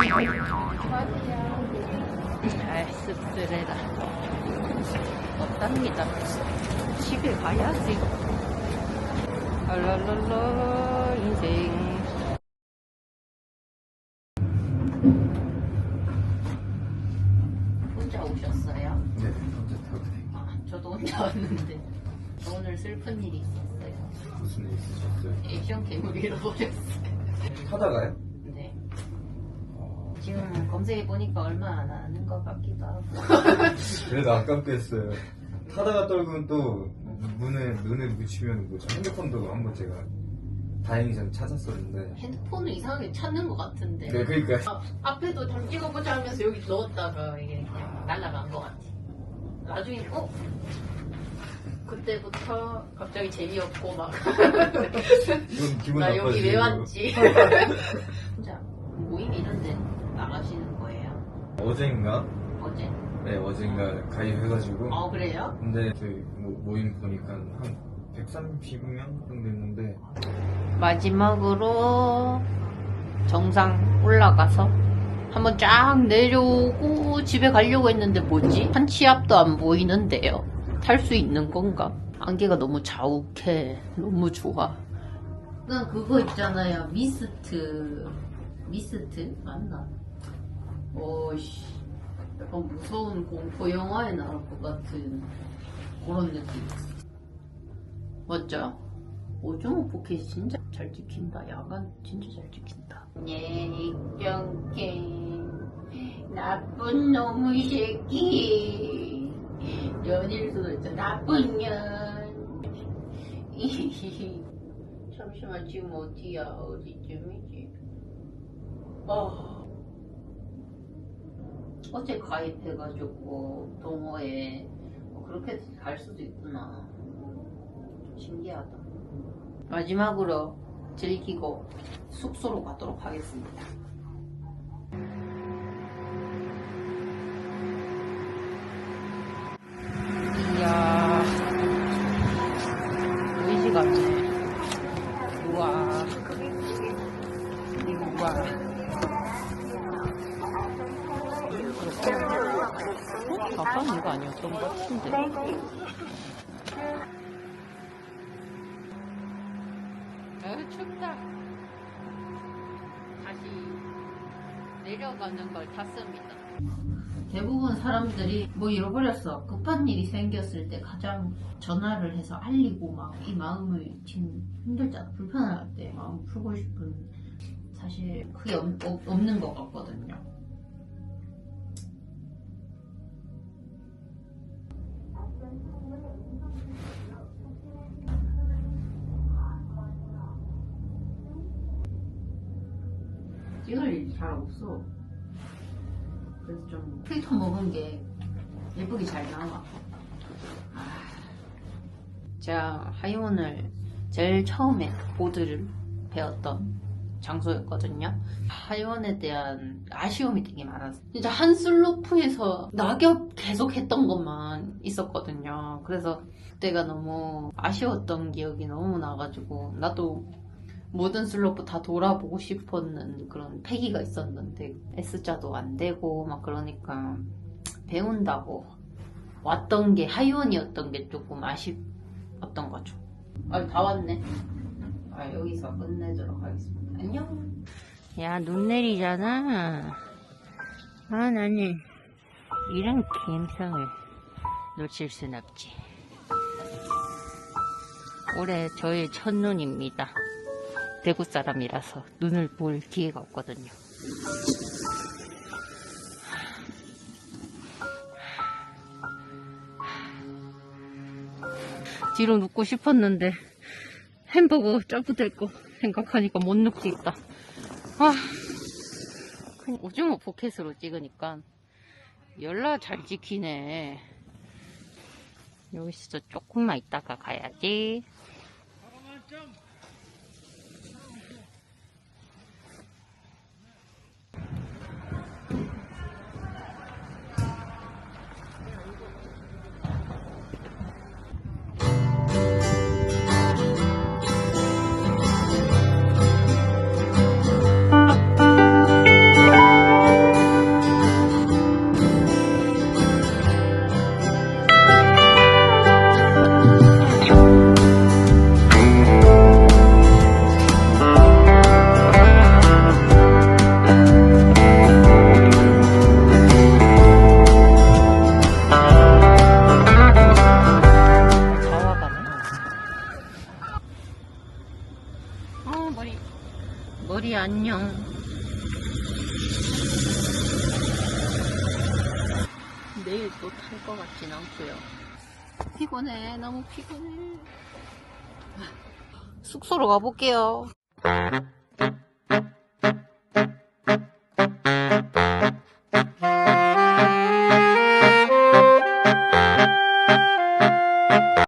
아, 씁쓸해라. 없답니다. 집에 가야지. 알랄랄라, 인생. 혼자 오셨어요? 네, 혼자 타고 아, 저도 혼자 왔는데. 오늘 슬픈 일이 있었어요. 무슨 일 있으셨어요? 액션 괴물이 잃어버렸어요. 타다가요? 지금 검색해 보니까 얼마 안 하는 것 같기도 하고. 그래도 아깝게 했어요. 타다가 떨구면 또 눈에 눈에 묻히면 뭐죠? 핸드폰도 한 번 제가 다행히 전 찾았었는데. 핸드폰을 이상하게 찾는 것 같은데. 네, 그러니까 아, 앞에도 좀 찍어보자 하면서 여기 넣었다가 이게 그냥 날아간 것 같아. 나중에 어? 그때부터 갑자기 재미없고 막. 기분 나 여기 왜 나빠지고. 왔지? 진짜 모임 이런데 나가시는 거예요? 어젠가? 어제? 네, 어젠가 가입해가지고. 어 그래요? 근데 저희 뭐 모임 보니까 한 130명 정도 있는데 마지막으로 정상 올라가서 한번 쫙 내려오고 집에 가려고 했는데 뭐지? 한 치 앞도 안 보이는데요. 탈 수 있는 건가? 안개가 너무 자욱해. 너무 좋아. 그냥 그거 있잖아요. 미스트. 미스트? 맞나? 오씨. 약간 무서운 공포 영화에 나올 것 같은 그런 느낌. 맞죠? 오징어 포켓이 진짜 잘 찍힌다. 야간 진짜 잘 찍힌다. 예병게 나쁜 놈의 새끼. 연일 수도 있죠. 나쁜 년. 잠시만 지금 어디야? 어디쯤이지? 어. 어제 가입해가지고 동호회 뭐 그렇게 갈 수도 있구나. 신기하다. 마지막으로 즐기고 숙소로 가도록 하겠습니다. 이야, 보이지 않네. 우와, 우와. 어? 가까운 이거 아니었던 것 같은데. 아 춥다. 다시 내려가는 걸 탔습니다. 대부분 사람들이 뭐 잃어버렸어. 급한 일이 생겼을 때 가장 전화를 해서 알리고 막 이 마음을 지금 힘들잖아. 불편할 때 마음 풀고 싶은 사실 그게 없, 없- 없는 것 같거든요. 일이 잘 없어. 그래서 좀 필터 먹은 게 예쁘게 잘 나와. 아, 제가 하이원을 제일 처음에 보드를 배웠던 장소였거든요. 하이원에 대한 아쉬움이 되게 많았어요. 진짜 한 슬로프에서 낙엽 계속 했던 것만 있었거든요. 그래서 그때가 너무 아쉬웠던 기억이 너무 나가지고 나도 모든 슬로프 다 돌아보고 싶었는 그런 패기가 있었는데 S자도 안 되고 막 그러니까 배운다고 왔던 게 하이원이었던 게 조금 아쉽었던 거죠. 아, 다 왔네. 아, 여기서 끝내도록 하겠습니다. 안녕. 야, 눈 내리잖아. 아, 나는 이런 감성을 놓칠 순 없지. 올해 저의 첫눈입니다. 대구 사람이라서 눈을 볼 기회가 없거든요. 뒤로 눕고 싶었는데 햄버거 점프될 거 생각하니까 못 눕겠다. 아, 오징어 포켓으로 찍으니까 열나 잘 찍히네. 여기서 조금만 있다가 가야지. 안녕. 내일 또 탈 것 같진 않고요. 피곤해 너무 피곤해. 숙소로 가볼게요